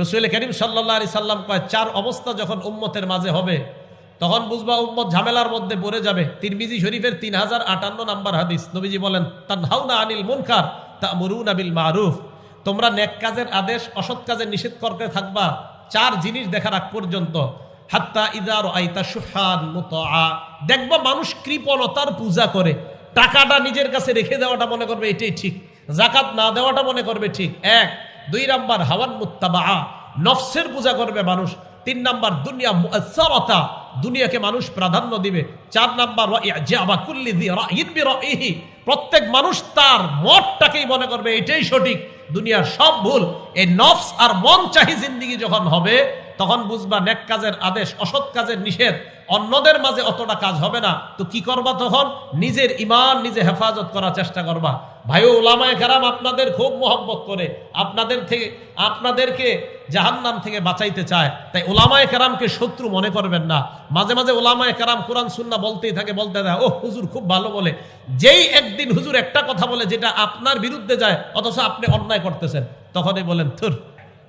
রসুল করিম সাল্লাহ আলি সাল্লাম কয়, চার অবস্থা যখন উম্মতের মাঝে হবে, তখন বুঝবা উম্মত ঝামেলার মধ্যে পড়ে যাবে। তিরমিজি শরীফের তিন হাজার আটান্ন নাম্বার হাদিস, নবীজি বলেন তান হাউনা আনিল মুনকার তা মরুন আবিল মারুফ। তোমরা নেক কাজের আদেশ, অসৎ কাজের নিষেধ করতে থাকবা, চার জিনিস দেখার আগ পর্যন্ত। হাত্তা ইদার আইতা সুহান মুতআ। দেখবা মানুষ কৃপণতার পূজা করে, টাকাটা নিজের কাছে রেখে দেওয়াটা মনে করবে এটাই ঠিক জাকাত না দেওয়াটা মনে করবে ঠিক। এক দুই নাম্বার হাওয়ান মুত্তাবা নফসের পূজা করবে মানুষ। তিন নাম্বার দুনিয়া মুআসসারাতা, দুনিয়াকে মানুষ প্রাধান্য দিবে। চার নাম্বার ওয়া কুল্লি রাইন প্রত্যেক মানুষ তার মতটাকেই মনে করবে, এটাই সঠিক। দুনিয়ার সব ভুল, এই নফস আর মন চাহি জিন্দিগি যখন হবে তখন বুঝবা নেক কাজের আদেশ, অসৎ কাজের নিষেধ। অন্যদের মাঝে অতটা কাজ হবে না। তো কি করবা তখন? নিজের ইমান নিজে হেফাজত করার চেষ্টা করবা। ভাইও ওলামায় কারাম, আপনাদের খুব মহব্বত করে, আপনাদের থেকে আপনাদেরকে জাহান্নাম থেকে বাঁচাইতে চায়। তাই ওলামায় কারামকে শত্রু মনে করবেন না। মাঝে মাঝে ওলামায় কারাম কোরআন সুন্না বলতেই থাকে, বলতে থাকে ও হুজুর খুব ভালো বলে। যেই একদিন হুজুর একটা কথা বলে, যেটা আপনার বিরুদ্ধে যায়, অথচ আপনি অন্যায় করতেছেন, তখনই বলেন, থুর,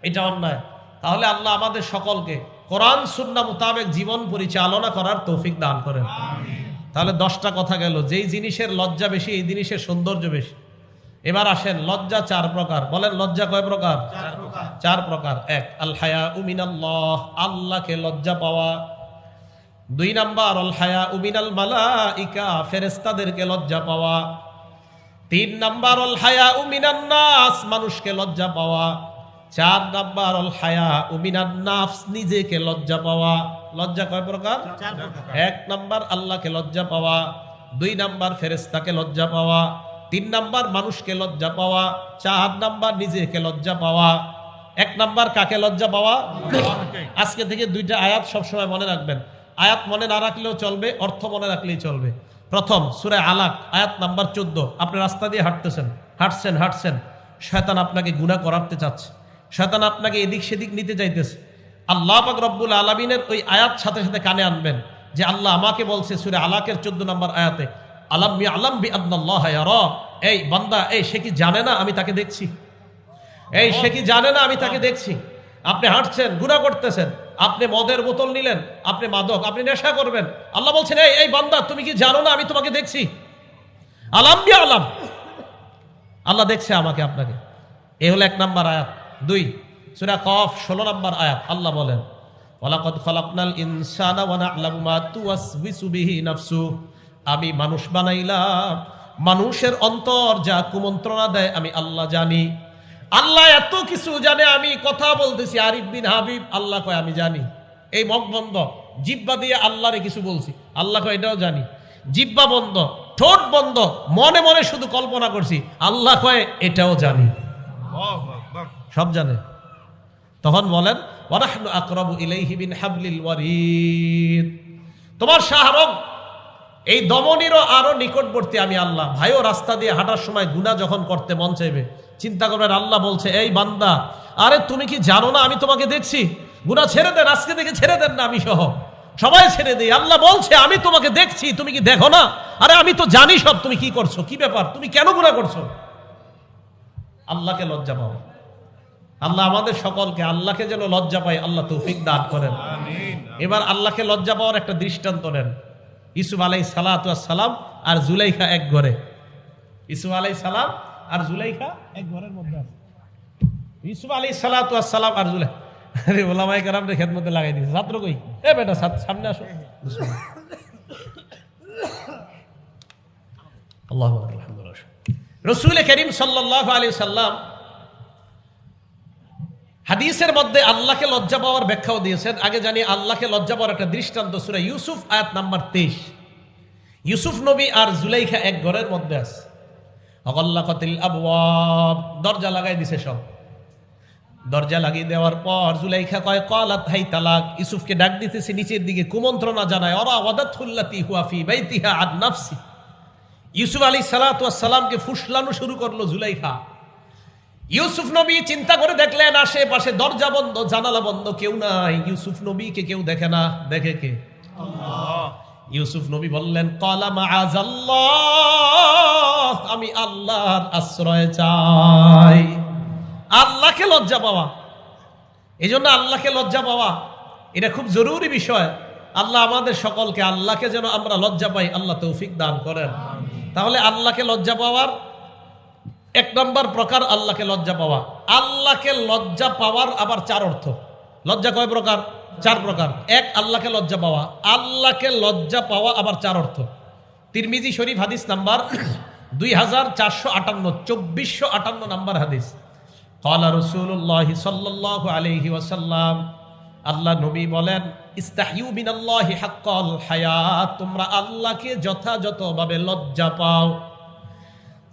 এটা অন্যায়। তাহলে আল্লাহ আমাদের সকলকে কোরআন সুন্না মোতাবেক জীবন পরিচালনা করার তৌফিক দান করেন। তাহলে দশটা কথা গেল যেই জিনিসের লজ্জা বেশি এই জিনিসের সৌন্দর্য বেশি। এবার আসেন লজ্জা চার প্রকার। বলেন লজ্জা কয় প্রকার? চার প্রকার। এক আল হায়া উমিনাল্লাহ আল্লাহকে লজ্জা পাওয়া। দুই নাম্বার অল হায়া মালা ইকা ফেরেস্তাদেরকে লজ্জা পাওয়া। তিন নাম্বার অল হায়া উমিনান নাস মানুষকে লজ্জা পাওয়া। চার নাম্বার অল হায়া উমিনান নাফস নিজেকে লজ্জা পাওয়া। লজ্জা কয় প্রকার? এক নাম্বার আল্লাহকে লজ্জা পাওয়া দুই নাম্বার ফেরেস্তাকে লজ্জা পাওয়া তিন নাম্বার মানুষকে লজ্জা পাওয়া চার নাম্বার নিজেকে লজ্জা পাওয়া। এক নাম্বার কাকে লজ্জা পাওয়া? আজকে থেকে দুইটা আয়াত সবসময় মনে রাখবেন। আয়াত মনে না রাখলেও চলবে অর্থ মনে রাখলেই চলবে। প্রথম সুরে আলাক আয়াত নাম্বার চোদ্দ। আপনি রাস্তা দিয়ে হাঁটতেছেন হাঁটছেন হাঁটছেন। শয়তান আপনাকে গুণা করাতে চাচ্ছে। শয়তান আপনাকে এদিক সেদিক নিতে চাইতেছে। আল্লাহ পাক রব্বুল আলমিনের ওই আয়াত সাথে সাথে কানে আনবেন যে আল্লাহ আমাকে বলছে সুরে আলাকের চোদ্দ নম্বর আয়াতে, আলাম আলাম বি আল্লাহ এই বান্দা, এই সে কি জানে না আমি তাকে দেখছি? এই সে কি জানে না আমি তাকে দেখছি? আপনি হাঁটছেন, গুণা করতেছেন, আপনি মদের বোতল নিলেন, আপনি মাদক, আপনি নেশা করবেন। আল্লাহ বলছেন, এই এই বান্দা, তুমি কি জানো না আমি তোমাকে দেখছি? আলাম বি আলাম আল্লাহ দেখছে আমাকে আপনাকে। এ হলো এক নাম্বার আয়াত। দুই, সুরা কফ ষোলো নাম্বার আয়াত, আল্লাহ বলেন আমি মানুষ বানাইলাম, মানুষের অন্তর যা কুমন্ত্রণা দেয় আমি আল্লাহ জানি। আল্লাহ এত কিছু জানে, আমি কথা বলতেছি, আরিফ বিন হাবিব, আল্লাহ কয়, আমি জানি। এই মগ বন্ধ জিব্বা দিয়ে আল্লাহরে কিছু বলছি, আল্লাহ কয়, এটাও জানি। জিব্বা বন্ধ, ঠোঁট বন্ধ, মনে মনে শুধু কল্পনা করছি, আল্লাহ কয়, এটাও জানি। সব জানে। তখন বলেন তোমার শাহরগ এই দমনেরও আরও নিকটবর্তী আমি আল্লাহ। ভাইও রাস্তা দিয়ে হাঁটার সময় গুনাহ যখন করতে মন চাইবে, চিন্তা করবেন, আল্লাহ বলছে, এই বান্দা, আরে তুমি কি জানো না আমি তোমাকে দেখছি? গুনাহ ছেড়ে দেন, আজকে থেকে ছেড়ে দেন না আমি সহ। সবাই ছেড়ে দিই। আল্লাহ বলছে, আমি তোমাকে দেখছি, তুমি কি দেখো না? আরে আমি তো জানি সব, তুমি কি করছ? কি ব্যাপার? তুমি কেন গুনাহ করছ? আল্লাহকে লজ্জা পাও। আল্লাহ আমাদের সকলকে আল্লাহকে যেন লজ্জা পাই আল্লাহ তৌফিক দান করেন। এবার আল্লাহকে লজ্জা পাওয়ার একটা দৃষ্টান্ত নেন। ইসুফ আলাই সালাম আর জুলাইখা এক ঘরে। ইসুফ আলাই সালাম আর জুলাইখা এক ঘরের মধ্যে ইসুফ আলাই সালাম আর জুলাই আরে ওলামাই কারাম রে খেদমতে লাগাই দিয়েছে। ছাত্র কই? এ বেটা সামনে আসো। আল্লাহ রসুল করিম সাল্লাহ আলী সাল্লাম হাদিসের মধ্যে আল্লাহকে লজ্জা পাওয়ার ব্যাখ্যাও দিয়েছেন। আগে জানি আল্লাহকে লজ্জা পাওয়ার একটা দৃষ্টান্ত সুরা ইউসুফ, আয়াত নাম্বার তেইশ। ইউসুফ নবী আর জুলাইখা এক ঘরের মধ্যে আছে। অকল্লাকতিল আবওয়াব, দরজা লাগাই দিছে সব। দরজা লাগিয়ে দেওয়ার পর জুলাইখা কয়, কলাত হাই তালাক। ইউসুফকে ডাক দিতেছে নিচের দিকে, কুমন্ত্রণা জানায় অরা ওয়াদাতুল্লাতি হুয়াফি বাইতিহা আদ নাফসি। ইউসুফ আলী সালামকে ফুসলানো শুরু করল জুলাইখা। ইউসুফ নবী চিন্তা করে দেখলেন আশেপাশে দরজা বন্ধ জানালা বন্ধ কেউ নাই। ইউসুফ নবীকে কেউ দেখে না। দেখে কে? ইউসুফ নবী বললেন কলামা আমি আল্লাহর আশ্রয় চাই। আল্লাহকে লজ্জা পাওয়া। এই জন্য আল্লাহকে লজ্জা পাওয়া এটা খুব জরুরি বিষয়। আল্লাহ আমাদের সকলকে আল্লাহকে যেন আমরা লজ্জা পাই আল্লাহ তৌফিক দান করেন। তাহলে আল্লাহকে লজ্জা পাওয়ার এক নম্বর প্রকার আল্লাহকে লজ্জা পাওয়া। আল্লাহকে লজ্জা পাওয়ার আবার চার অর্থ। লজ্জা কয় প্রকার? চার প্রকার। এক, আল্লাহকে লজ্জা পাওয়া। আল্লাহকে লজ্জা পাওয়া আবার চার অর্থ। তিরমিজি শরীফ হাদিস নাম্বার দুই হাজার চারশো আটান্ন, চব্বিশশো আটান্ন নাম্বার হাদিস। কলা রসুল্লাহ সাল্লাহ আলহি ওয়াসাল্লাম, আল্লাহ নবী বলেন ইস্তাহিউ হাক্কাল হায়াত, তোমরা আল্লাহকে যথাযথভাবে লজ্জা পাও।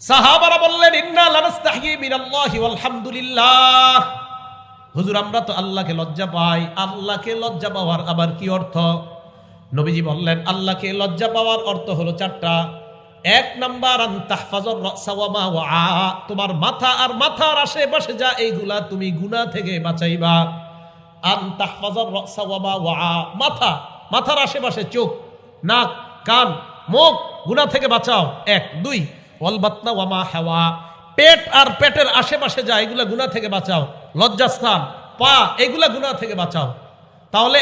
সাহাবারা বললেন, ইন্না লানাস্তাহি মিনাল্লাহি আলহামদুলিল্লাহ হুজুর, আমরা তো আল্লাহকে লজ্জা পাই। আল্লাহকে লজ্জা পাওয়ার আবার কি অর্থ? নবীজি বললেন, আল্লাহকে লজ্জা পাওয়ার অর্থ হলো চারটা। এক নাম্বার তোমার মাথা আর মাথার আশেপাশে যা এইগুলা, তুমি গুনাহ থেকে বাঁচাইবা। মাথা, মাথার আশেপাশে চোখ, নাক, কান, মুখ, গুনাহ থেকে বাঁচাও। এক, দুই ওয়ালবাতনা ওয়ামা হাওয়া। পেট আর পেটের আশেপাশে যা এগুলা গুনাহ থেকে বাঁচাও। লজ্জাস্থান পা এগুলা গুনাহ থেকে বাঁচাও। তাহলে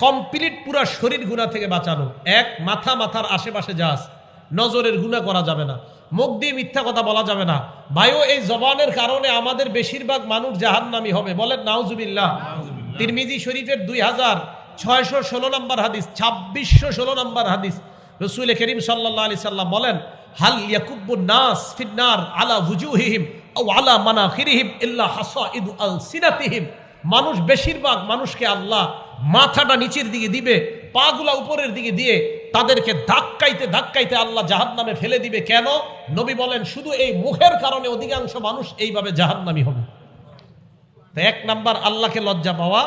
কমপ্লিট পুরা শরীর গুণা থেকে বাঁচানো। এক মাথা মাথার আশেপাশে যাস নজরের গুণা করা যাবে না। মুখ দিয়ে মিথ্যা কথা বলা যাবে না। ভাইও এই জবানের কারণে আমাদের বেশিরভাগ মানুষ জাহান্নামি হবে। বলেন নাউজুবিল্লাহ। তিরমিজি শরীফের দুই হাজার ছয়শো ষোলো নম্বর হাদিস ছাব্বিশশো ষোলো নম্বর হাদিস। রসুল করিম সাল্লাহ আলি সাল্লাম বলেন, হাল ইয়াকুব্বু নাস ফিন্নার আলা ভুজুহিহিম ও আলা মানা মানাখিরিহিম ইল্লা হাসাইদু আল সিনাতিহিম মানুষ বেশিরভাগ মানুষকে আল্লাহ মাথাটা নিচের দিকে দিবে, পাগুলা উপরের দিকে দিয়ে তাদেরকে ধাক্কাইতে ধাক্কাইতে আল্লাহ জাহান নামে ফেলে দিবে। কেন? নবী বলেন, শুধু এই মুখের কারণে অধিকাংশ মানুষ এইভাবে জাহান্নামি হবে। এক নাম্বার, আল্লাহকে লজ্জা পাওয়া,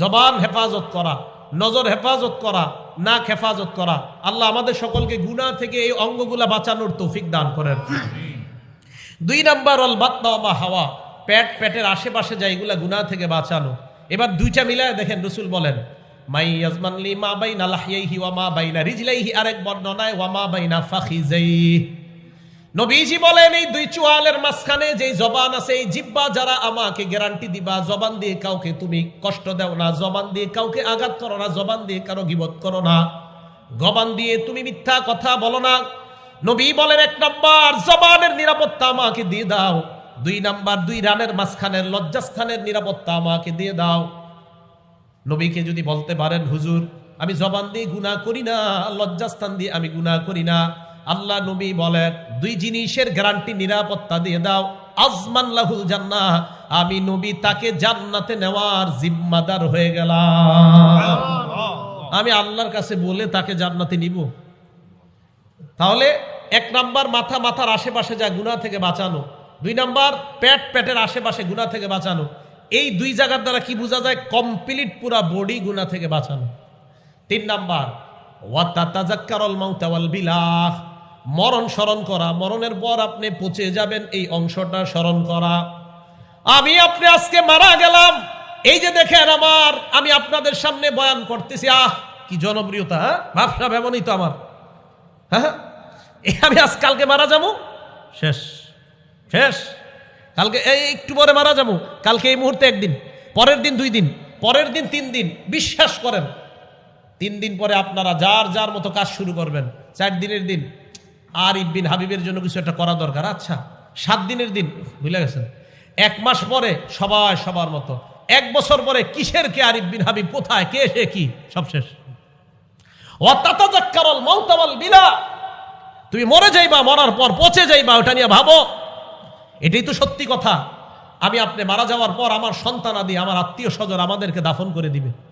জবান হেফাজত করা, নজর হেফাজত করা নাক হেফাজত করা। আল্লাহ আমাদের সকলকে গুনাহ থেকে এই অঙ্গগুলা বাঁচানোর তৌফিক দান করেন। দুই নাম্বার অল বাত্মা হাওয়া। প্যাট প্যাটের আশেপাশে যা এগুলা গুণা থেকে বাঁচানো। এবার দুইটা মিলায় দেখেন রসুল বলেন, মাই ইয়াজমানলি মা বাইনা লাহিয়াইহি ওয়া মা বাইনা রিজলাইহি। আরেক বর্ণনায়, ওয়া মা বাইনা ফাখিজাইহি। নবীজি বলেন, এই দুই চুয়ালের মাঝখানে যে জবান আছে, এই জিব্বা যারা আমাকে গ্যারান্টি দিবা, জবান দিয়ে কাউকে তুমি কষ্ট দাও না, জবান দিয়ে কাউকে আঘাত করো না, জবান দিয়ে কারও গিবত করো না। গবান দিয়ে তুমি মিথ্যা কথা বলো না। নবী বলেন, এক নম্বর, জবানের নিরাপত্তা আমাকে দিয়ে দাও। দুই নাম্বার, দুই রানের মাঝখানের লজ্জাস্থানের নিরাপত্তা আমাকে দিয়ে দাও। নবীকে যদি বলতে পারেন, হুজুর, আমি জবান দিয়ে গুনাহ করি না, লজ্জাস্থান দিয়ে আমি গুনাহ করি না। আল্লাহ নবী বলেন, দুই জিনিসের গ্যারান্টি নিরাপত্তা দিয়ে দাও, আজমান লাহুল জান্নাহ। আমি নবী তাকে জান্নাতে নেওয়ার জিম্মাদার হয়ে গেলাম। আমি আল্লাহর কাছে বলে তাকে জান্নাতে নিব। তাহলে এক নাম্বার মাথা মাথার আশেপাশে যা গুণা থেকে বাঁচানো, দুই নাম্বার পেট পেটের আশেপাশে গুণা থেকে বাঁচানো, এই দুই জায়গার দ্বারা কি বোঝা যায়? কমপ্লিট পুরা বডি গুণা থেকে বাঁচানো। তিন নাম্বার ওয়াতাতাজাক্কারুল মাউতা ওয়াল বিলাহ। মরণ স্মরণ করা। মরণের পর আপনি পচে যাবেন, এই অংশটা স্মরণ করা। আমি আপনি আজকে মারা গেলাম। এই যে দেখেন আমার, আমি আপনাদের সামনে বয়ান করতেছি। আহ, কি জনপ্রিয়তা হ্যাঁ? ভাবসাব এমনই তো আমার। হ্যাঁ? আমি আজ কালকে মারা যাব? শেষ। শেষ। কালকে, এই একটু পরে মারা যাব। কালকে এই মুহূর্তে একদিন, পরের দিন দুই দিন, পরের দিন তিন দিন। বিশ্বাস করেন, তিন দিন পরে আপনারা যার যার মতো কাজ শুরু করবেন। চার দিনের দিন। আর ইবিন হাবিবের জন্য কিছু একটা করা দরকার। আচ্ছা সাত দিনের দিন, ভুলে গেছেন? এক মাস পরে সবাই সবার মতো। এক বছর পরে কিসের কে আরিফ বিন হাবিব? কোথায়? কে, সে, কি? সব শেষ। অত্যাচাল মৌতাওয়াল বিলা। তুমি মরে যাইবা, মরার পর পচে যাইবা, ওটা নিয়ে ভাবো। এটাই তো সত্যি কথা। আমি আপনি মারা যাওয়ার পর আমার সন্তান আদি আমার আত্মীয় স্বজন আমাদেরকে দাফন করে দিবে।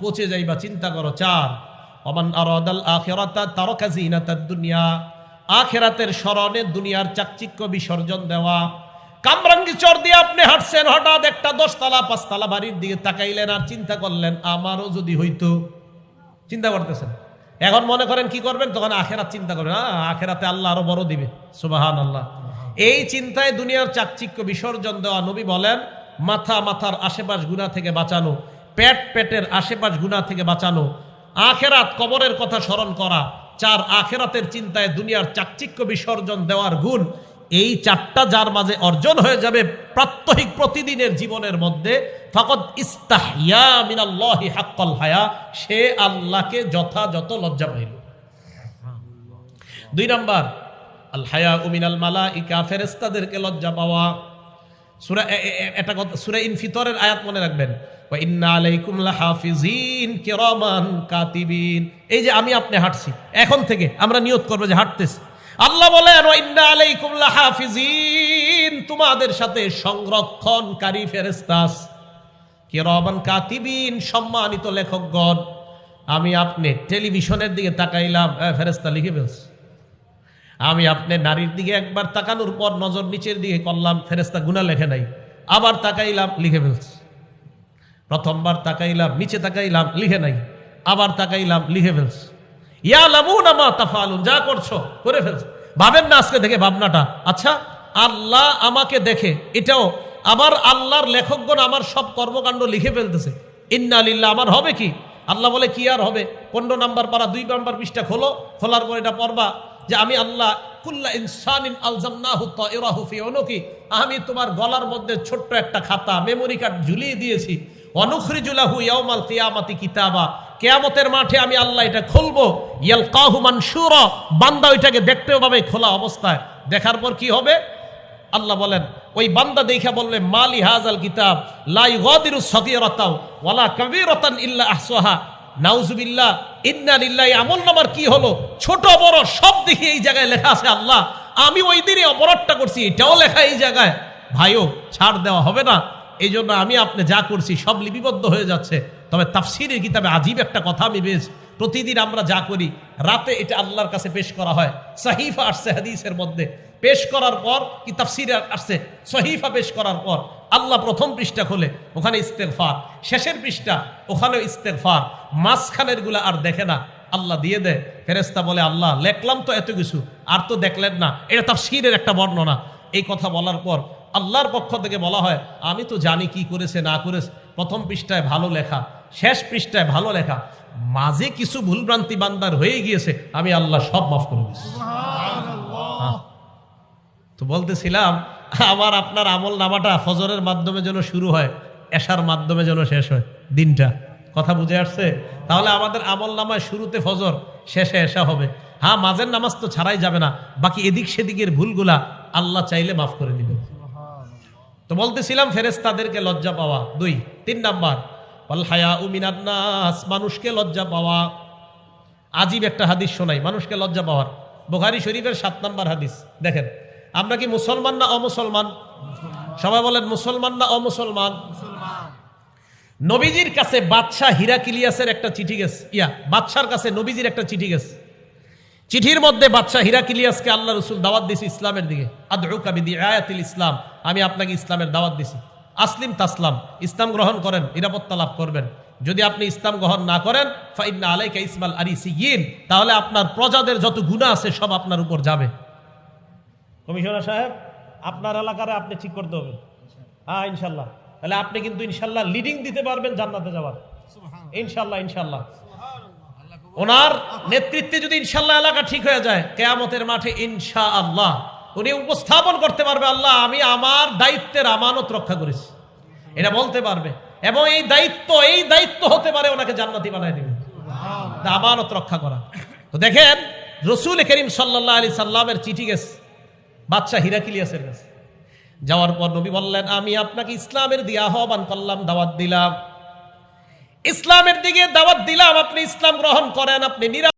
পচে যাইবা চিন্তা করো, চার। অমান আরাদাল আখিরাতা তারাকা জিনাতাদ দুনিয়া। আখেরাতের স্মরণে দুনিয়ার চাকচিক্য বিসর্জন দেওয়া। কামরাঙ্গি চর দিয়ে আপনি হাঁটছেন, হঠাৎ একটা দশতলা, পাঁচতলা বাড়ির দিকে তাকাইলেন আর চিন্তা করলেন, আমারও যদি হইতো। চিন্তা করতেছেন? এখন মনে করেন কি করবেন? তখন আখেরাত চিন্তা করবেন হ্যাঁ আখেরাতে আল্লাহ আরও বড় দিবে। সুবাহান আল্লাহ এই চিন্তায় দুনিয়ার চাকচিক্য বিসর্জন দেওয়া নবী বলেন, মাথা মাথার আশেপাশ গুণা থেকে বাঁচানো। পেট পেটের আশেপাশ গুণা থেকে বাঁচানো, আখেরাত কবরের কথা স্মরণ করা, চার আখেরাতের চিন্তায় দুনিয়ার চাকচিক্য বিসর্জন দেওয়ার গুণ, এই চারটা যার মাঝে অর্জন হয়ে যাবে প্রাত্যহিক প্রতিদিনের জীবনের মধ্যে ফকত ইস্তাহিয়া মিনাল্লাহি হাক্কাল হায়া, সে আল্লাহকে যথাযথ লজ্জা পাইল। দুই নাম্বার, আল হায়া উমিনাল মালাইকা, ফেরেশতাদেরকে লজ্জা পাওয়া। সূরা সূরা আয়াত মনে রাখবেন। এই যে আমি আপনি হাঁটছি, এখন থেকে আমরা করব যে হাঁটতেছি। আল্লাহ বলেন তোমাদের সাথে সংরক্ষণকারী ফেরেশতা আছে। কিরামান কাতিবিন, সম্মানিত লেখকগণ। আমি আপনি টেলিভিশনের দিকে তাকাইলাম ফেরেস্তা লিখে ফেলছে। আমি আপনি নারীর দিকে একবার তাকানোর পর নজর নিচের দিকে করলাম ফেরেস্তা গুণা লেখে নাই। আবার তাকাইলাম, লিখে ফেলছি। প্রথমবার তাকাইলাম, নিচে তাকাইলাম, লিখে নাই। আবার তাকাইলাম, লিখে ফেলছি। ইয়া লামুন আমা তাফালুন, যা করছ, করে ফেলছো। ভাবেন না আজকে দেখে ভাবনাটা। আচ্ছা আল্লাহ আমাকে দেখে, এটাও আবার আল্লাহর লেখকগণ আমার সব কর্মকাণ্ড লিখে ফেলতেছে। ইন্না লিল্লাহ, আমার হবে কি? আল্লাহ বলে, কি আর হবে? পনেরো নাম্বার পারা, দুই নাম্বার পৃষ্ঠা খোলো, খোলার পর এটা পড়বা। যে আমি আল্লাহ কুল্লা ইনসানিন আলজামনাহু তাইরাহু ফি উনুকি। আমি তোমার গলার মধ্যে ছোট্ট একটা খাতা মেমোরি কার্ড ঝুলিয়ে দিয়েছি। অনুখরিজুলাহু ইয়াউমাল কিয়ামাতি কিতাবা। কেয়ামতের মাঠে আমি আল্লাহ এটা খুলবো। ইয়ালকাহু মানশুরা। বান্দা ওইটাকে দেখতে পাবে খোলা অবস্থায়। দেখার পর কি হবে? আল্লাহ বলেন, ওই বান্দা দেখা বললে, মালি হাজাল কিতাব লাই গদিরু সগীরাতাও, ওয়ালা কবীরাতান ইল্লা আহসাহা। নাউজুবিল্লাহ, ইন্না লিল্লাহি আমল নামার কি হলো? ছোট, বড়, সব দেখি এই জায়গায় লেখা আছে আল্লাহ। আমি ওই দিনে অপরাধটা করছি, এটাও লেখা এই জায়গায়। ভাইও, ছাড় দেওয়া হবে না। এই জন্য আমি আপনি যা করছি সব লিপিবদ্ধ হয়ে যাচ্ছে। তবে তাফসিরের কিতাবে আজীব একটা কথা আমি বেশ, প্রতিদিন আমরা যা করি, রাতে এটা আল্লাহর কাছে পেশ করা হয়। সাহিফা আসছে হাদিসের মধ্যে। পেশ করার পর কি তাফসিরে আসছে? সহিফা পেশ করার পর আল্লাহ প্রথম পৃষ্ঠা খোলে, ওখানে ইস্তেগফার। শেষের পৃষ্ঠা, ওখানেও ইস্তেগফার। মাঝখানেরগুলা আর দেখে না, আল্লাহ দিয়ে দেয়। ফেরেস্তা বলে, আল্লাহ, লেখলাম তো এত কিছু, আর তো দেখলেন না। এটা তাফসিরের একটা বর্ণনা। এই কথা বলার পর আল্লাহর পক্ষ থেকে বলা হয় আমি তো জানি কি করেছে না করেছে। প্রথম পৃষ্ঠায় ভালো লেখা শেষ পৃষ্ঠায় ভালো লেখা। মাঝে কিছু ভুলভ্রান্তি বান্দার হয়ে গিয়েছে আমি আল্লাহ সব মাফ করে দিচ্ছি হ্যাঁ। তো বলতেছিলাম আমার আপনার আমল নামাটা ফজরের মাধ্যমে যেন শুরু হয় এশার মাধ্যমে যেন শেষ হয় দিনটা। কথা বুঝে আসছে? তাহলে আমাদের আমল নামায় শুরুতে ফজর শেষে এসা হবে। হ্যাঁ মাঝের নামাজ তো ছাড়াই যাবে না বাকি এদিক সেদিকের ভুলগুলা আল্লাহ চাইলে মাফ করে দিবেন। তো বলতেছিলাম ফেরেস তাদেরকে লজ্জা পাওয়া। দুই। তিন নাম্বার মানুষকে লজ্জা পাওয়া। আজীব একটা হাদিস শোনাই, মানুষকে লজ্জা পাওয়ার। বোখারি শরীফের সাত নাম্বার হাদিস, দেখেন। আমরা কি মুসলমান না অমুসলমান? সবাই বলেন, মুসলমান না অমুসলমান? নবীজির কাছে বাদশাহ হিরাকিলিয়াসের একটা চিঠি গেছে। ইয়া, বাদশার কাছে নবীজির একটা চিঠি গেছে। চিঠির মধ্যে বাদশাহ হিরাকিলিয়াসকে আল্লাহ রসুল দাওয়াত দিছি ইসলামের দিকে। আদরুকা আয়াতিল ইসলাম। আমি আপনাকে ইসলামের দাওয়াত দিছি। আসলিম তাসলাম ইসলাম গ্রহণ করেন নিরাপত্তা লাভ করবেন। যদি আপনি ইসলাম গ্রহণ না করেন ফাইন্না আলাইকা ইসমাল আরিসিয়িন তাহলে আপনার প্রজাদের যত গুণা আছে সব আপনার উপর যাবে। কমিশনার সাহেব আপনার এলাকারে আপনি ঠিক করতে হবে। হ্যাঁ ইনশাল্লাহ। তাহলে আপনি কিন্তু ইনশাল্লাহ লিডিং দিতে পারবেন জান্নাতে যাওয়ার। ইনশাল্লাহ ইনশাল্লাহ। ওনার নেতৃত্বে যদি ইনশাল্লাহ এলাকা ঠিক হয়ে যায়, কেয়ামতের মাঠে ইনশা আল্লাহ উনি উপস্থাপন করতে পারবে, আল্লাহ, আমি আমার দায়িত্বের আমানত রক্ষা করেছি। এটা বলতে পারবে। এবং এই দায়িত্ব এই দায়িত্ব হতে পারে, ওনাকে জান্নাতি বানায় দিবে। আমানত রক্ষা করা। তো দেখেন, রসুল করিম সাল্লাহ আলি সাল্লামের চিঠি গেছে বাচ্চা হিরাকিলিয়াসের কাছে। যাওয়ার পর নবী বললেন, আমি আপনাকে ইসলামের দিয়ে আহ্বান করলাম, দাওয়াত দিলাম। ইসলামের দিকে দাওয়াত দিলাম আপনি ইসলাম গ্রহণ করেন আপনি নিরা